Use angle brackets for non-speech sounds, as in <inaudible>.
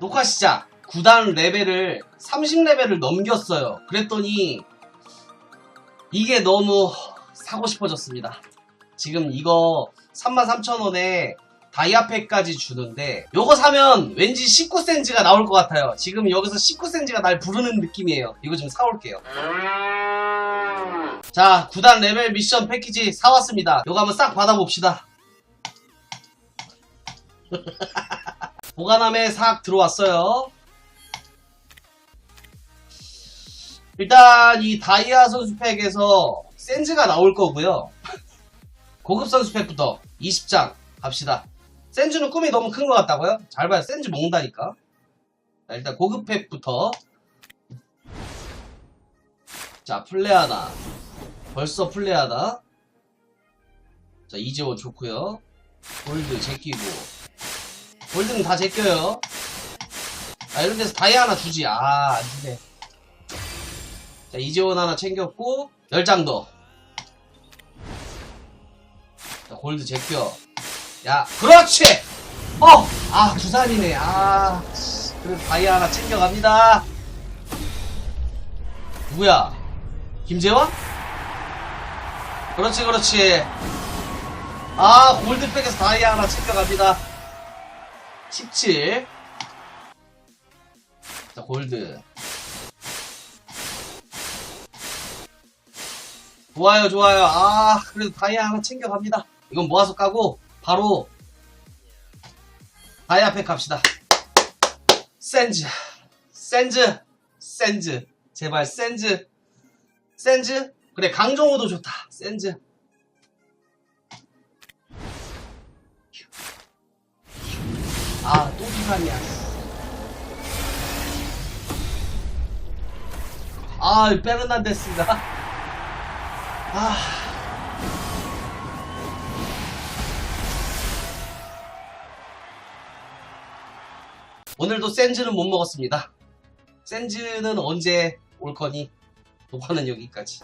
녹화 시작. 9단 레벨을 30레벨을 넘겼어요. 그랬더니 이게 너무 사고 싶어졌습니다. 지금 이거 33,000원에 다이아팩까지 주는데 요거 사면 왠지 19센즈가 나올 것 같아요. 지금 여기서 19센즈가 날 부르는 느낌이에요. 이거 좀 사올게요. 자, 9단 레벨 미션 패키지 사왔습니다. 요거 한번 싹 받아봅시다. <laughs> 보관함에 싹 들어왔어요. 일단 이 다이아 선수팩에서 센즈가 나올 거고요. <laughs> 고급 선수팩부터 20장 갑시다. 센즈는 꿈이 너무 큰 것 같다고요? 잘 봐요. 센즈 먹는다니까. 자, 일단 고급 팩부터. 자, 플레아나. 벌써 플레아나. 자, 이재호 좋고요. 골드 제끼고. 골드는 다 제껴요. 아, 이런 데서 다이아 하나 주지. 아, 안 주네. 자, 이재원 하나 챙겼고, 10장 더. 자, 골드 제껴. 야, 그렇지! 어! 아, 두산이네. 아, 씨, 그래도 다이아 하나 챙겨갑니다. 누구야? 김재원? 그렇지, 그렇지. 아, 골드백에서 다이아 하나 챙겨갑니다. 17. 자, 골드. 좋아요, 좋아요. 아, 그래도 다이아 하나 챙겨갑니다. 이건 모아서 까고, 바로, 다이아 팩 갑시다. 센즈. 센즈. 센즈. 제발, 센즈. 센즈? 그래, 강정호도 좋다. 센즈. 두산이야. 아, 페르난데스가. 아. 오늘도 센즈는 못 먹었습니다. 센즈는 언제 올 거니? 녹화는 여기까지.